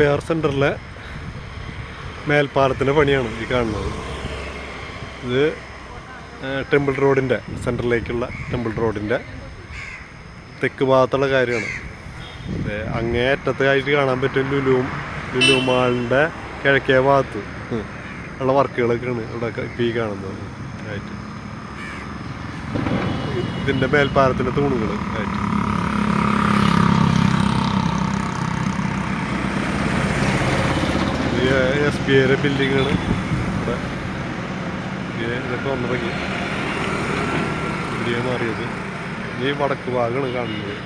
മുത്തപ്പയാർ സെന്ററിലെ മേൽപ്പാലത്തിന്റെ പണിയാണ് ഈ കാണുന്നത്. ഇത് ടെമ്പിൾ റോഡിന്റെ സെന്ററിലേക്കുള്ള ടെമ്പിൾ റോഡിന്റെ തെക്ക് ഭാഗത്തുള്ള കാര്യമാണ്. അങ്ങേ അറ്റത്തായിട്ട് കാണാൻ പറ്റും ലുലൂം ലുലു മാളിന്റെ കിഴക്കേ ഭാഗത്ത് ഉള്ള വർക്കുകളൊക്കെയാണ് ഇവിടെ ഇപ്പം ഈ കാണുന്നത് ആയിട്ട്. ഇതിന്റെ മേൽപ്പാലത്തിന്റെ തൂണുകൾ ആയിട്ട്. ഐയുടെ ബിൽഡിങ്ങാണ് ഇവിടെ. ഇതൊക്കെ വന്നിറങ്ങി പുതിയ മാറിയത്. ഈ വടക്ക് ഭാഗമാണ് കാണുന്നത്.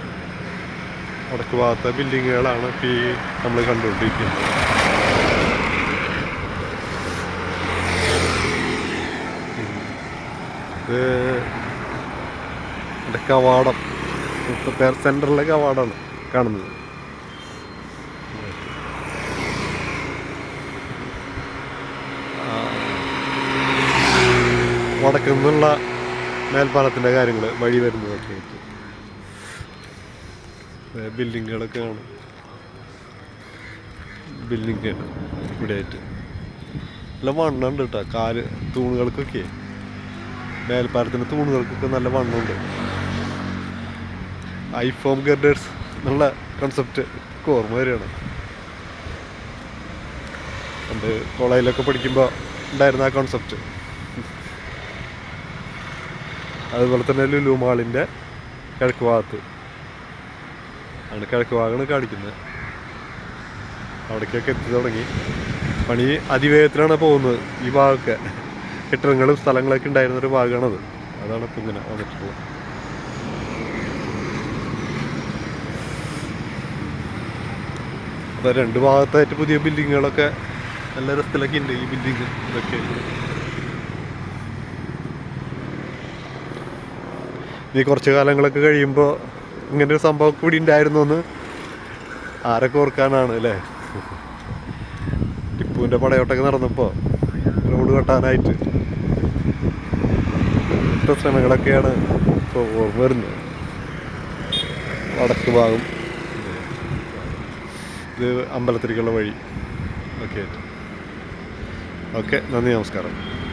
വടക്ക് ഭാഗത്തെ ബിൽഡിങ്ങുകളാണ് ഇപ്പം ഈ നമ്മൾ കണ്ടുകൊണ്ടിരിക്കുന്നത്. ഇത് കവാടം. സെന്ററിലെ കവാടമാണ് കാണുന്നത്. വടക്ക് നിന്നുള്ള മേൽപ്പാലത്തിന്റെ കാര്യങ്ങൾ വഴി വരുന്നതൊക്കെ ആയിട്ട്. ബിൽഡിങ്ങുകളൊക്കെ ആണ്. ബിൽഡിങ് ഇവിടെ ആയിട്ട് നല്ല വണ്ണുണ്ട് കേട്ടോ കാൽ തൂണുകൾക്കൊക്കെ. മേൽപ്പാലത്തിന്റെ തൂണുകൾക്കൊക്കെ നല്ല വണ്ണുണ്ട് ഐഫോം ഗർഡേഴ്സ് എന്നുള്ള കൺസെപ്റ്റ് ഓർമ്മ വരികയാണ്. പണ്ട് കോളേജിലൊക്കെ പഠിക്കുമ്പോൾ ഉണ്ടായിരുന്ന ആ കോൺസെപ്റ്റ് അതുപോലെ തന്നെ ലുലു മാളിന്റെ കിഴക്ക് ഭാഗത്ത്. ആണ് കിഴക്ക് ഭാഗമാണ് കാണിക്കുന്നത്. അവിടേക്കൊക്കെ എത്തി തുടങ്ങി. പണി അതിവേഗത്തിലാണ് പോകുന്നത് ഈ ഭാഗമൊക്കെ. കെട്ടിടങ്ങളും സ്ഥലങ്ങളൊക്കെ ഉണ്ടായിരുന്ന ഒരു ഭാഗമാണത്. അതാണ് ഇപ്പം ഇങ്ങനെ വന്നിട്ടുള്ളത് അപ്പോൾ രണ്ട് ഭാഗത്തായിട്ട് പുതിയ ബിൽഡിങ്ങുകളൊക്കെ നല്ല രസത്തിലൊക്കെ ഉണ്ട് ഈ ബിൽഡിങ് ഇതൊക്കെ. ഇനി കുറച്ച് കാലങ്ങളൊക്കെ കഴിയുമ്പോൾ ഇങ്ങനെ ഒരു സംഭവം കൂടി ഉണ്ടായിരുന്നു എന്ന് ആരൊക്കെ ഓർക്കാനാണ് അല്ലേ? ടിപ്പുവിന്റെ പടയോട്ടൊക്കെ നടന്നപ്പോൾ റോഡ് കെട്ടാനായിട്ട് ശ്രമങ്ങളൊക്കെയാണ് ഇപ്പോൾ ഓർമ്മ വരുന്നത്. വടക്ക് ഭാഗം. ഇത് അമ്പലത്തിലേക്കുള്ള വഴി. ഓക്കെ. ഓക്കെ നന്ദി നമസ്കാരം.